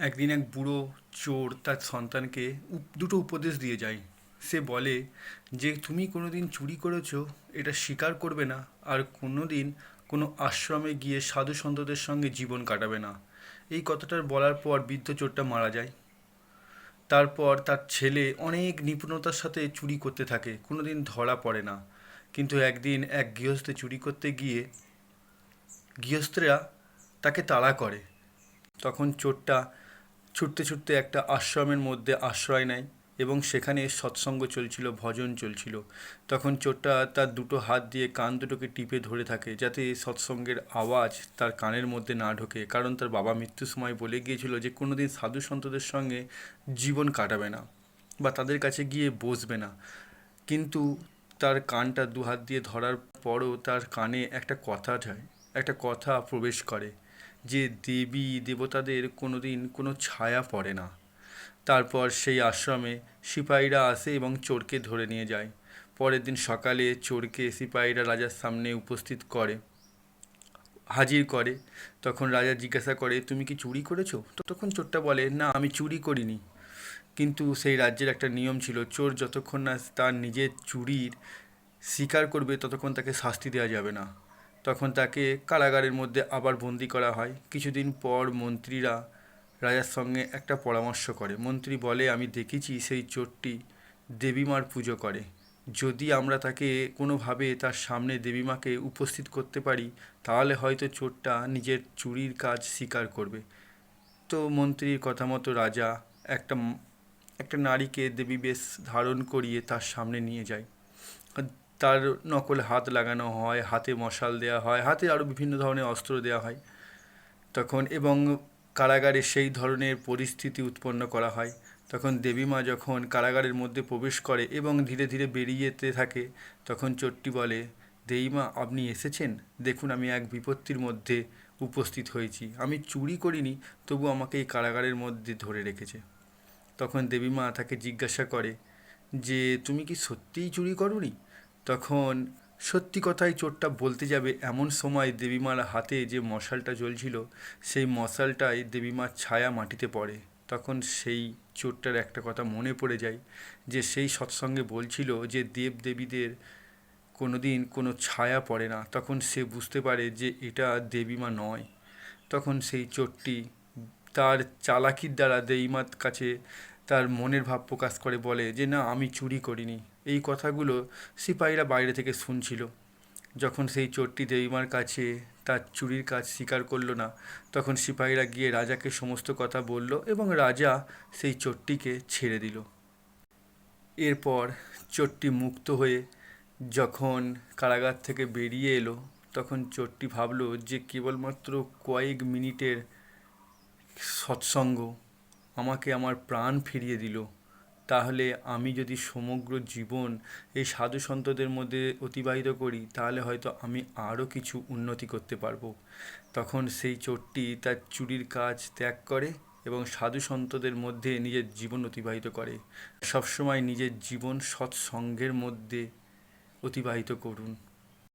একদিন এক বুড়ো চোর তার সন্তানকে দুটো উপদেশ দিয়ে যায়। সে বলে, যে তুমি কোনো দিন চুরি করেছ, এটা স্বীকার করবে না, আর কোনো দিন কোনো আশ্রমে গিয়ে সাধু সন্তদের সঙ্গে জীবন কাটাবে না। এই কথাটা বলার পর বৃদ্ধ চোরটা মারা যায়। তারপর তার ছেলে অনেক নিপুণতার সাথে চুরি করতে থাকে কোনো দিন ধরা পড়ে না। কিন্তু একদিন এক গৃহস্থে চুরি করতে গিয়ে গৃহস্থরা তাকে তাড়া করে। তখন চোরটা ছুটতে ছুটতে একটা আশ্রমের মধ্যে আশ্রয় নেয় এবং সেখানে সৎসঙ্গ চলছিল, ভজন চলছিল। তখন চোরটা তার দুটো হাত দিয়ে কান দুটোকে টিপে ধরে থাকে যাতে সৎসঙ্গের আওয়াজ তার কানের মধ্যে না ঢোকে। কারণ তার বাবা মৃত্যুর সময় বলে গিয়েছিল যে কোনো দিন সাধু সন্তদের সঙ্গে জীবন কাটাবে না বা তাদের কাছে গিয়ে বসবে না। কিন্তু তার কানটা দু হাত দিয়ে ধরার পরও তার কানে একটা কথা যায়, একটা কথা প্রবেশ করে। যে দেবী দেবতাদের কোনো দিন কোনো ছায়া পড়ে না। তারপর সেই আশ্রমে সিপাহীরা আসে এবং চোরকে ধরে নিয়ে যায়। পরের দিন সকালে চোরকে সিপাহীরা রাজার সামনে উপস্থিত করে, হাজির করে। তখন রাজা জিজ্ঞাসা করে, তুমি কি চুরি করেছ? তো তখন চোরটা বলে, না, আমি চুরি করিনি। কিন্তু সেই রাজ্যের একটা নিয়ম ছিল, চোর যতক্ষণ না তার নিজের চুরির স্বীকার করবে, ততক্ষণ তাকে শাস্তি দেওয়া যাবে না। তখন তাকে কারাগারের মধ্যে আবার বন্দি করা হয়। কিছুদিন পর মন্ত্রীরা রাজার সঙ্গে একটা পরামর্শ করে। মন্ত্রী বলে, আমি দেখেছি সেই চোরটি দেবীমার পুজো করে। যদি আমরা তাকে কোনোভাবে তার সামনে দেবীমাকে উপস্থিত করতে পারি, তাহলে হয়তো চোরটা নিজের চুরির কাজ স্বীকার করবে। তো মন্ত্রীর কথা মতো রাজা একটা একটা নারীকে দেবী বেশ ধারণ করিয়ে তার সামনে নিয়ে যায়। তার নকল হাত লাগানো হয়, হাতে মশাল দেওয়া হয়, হাতে আরও বিভিন্ন ধরনের অস্ত্র দেওয়া হয়। তখন এবং কারাগারে সেই ধরনের পরিস্থিতি উৎপন্ন করা হয়। তখন দেবীমা যখন কারাগারের মধ্যে প্রবেশ করে এবং ধীরে ধীরে বেরিয়ে যেতে থাকে, তখন চোরটি বলে দেবীমা আপনি এসেছেন? দেখুন, আমি এক বিপত্তির মধ্যে উপস্থিত হয়েছি। আমি চুরি করিনি, তবু আমাকে এই কারাগারের মধ্যে ধরে রেখেছে। তখন দেবীমা তাকে জিজ্ঞাসা করে, যে, তুমি কি সত্যিই চুরি করনি? তখন সত্যি কথাই চোরটা বলতে যাবে এমন সময় দেবীমার হাতে যে মশালটা জ্বলছিল, সেই মশালটায় দেবীমার ছায়া মাটিতে পড়ে। তখন সেই চোরটার একটা কথা মনে পড়ে যায় যে সেই সৎসঙ্গে বলছিল যে দেব দেবীদের কোনো দিন কোনো ছায়া পড়ে না। তখন সে বুঝতে পারে যে এটা দেবীমা নয়। তখন সেই চোরটি তার চালাকির দ্বারা দেবীমার কাছে তার মনের ভাব প্রকাশ করে, বলে যে, না, আমি চুরি করিনি। এই কথাগুলো সিপাহীরা বাইরে থেকে শুনছিল। যখন সেই চোরটি দেবীমার কাছে তার চুরির কাজ স্বীকার করল না, তখন সিপাহীরা গিয়ে রাজাকে সমস্ত কথা বলল এবং রাজা সেই চোরটিকে ছেড়ে দিল। এরপর চোরটি মুক্ত হয়ে যখন কারাগার থেকে বেরিয়ে এলো, তখন চোরটি ভাবলো যে কেবলমাত্র কয়েক মিনিটের সৎসঙ্গ আমাকে আমার প্রাণ ফিরিয়ে দিল। তাহলে আমি যদি সমগ্র জীবন এই সাধু সন্তদের মধ্যে অতিবাহিত করি, তাহলে হয়তো আমি আরও কিছু উন্নতি করতে পারব। তখন সেই চোরটি তার চুরির কাজ ত্যাগ করে এবং সাধু সন্তদের মধ্যে নিজের জীবন অতিবাহিত করে। সবসময় নিজের জীবন সৎসঙ্গের মধ্যে অতিবাহিত করুন।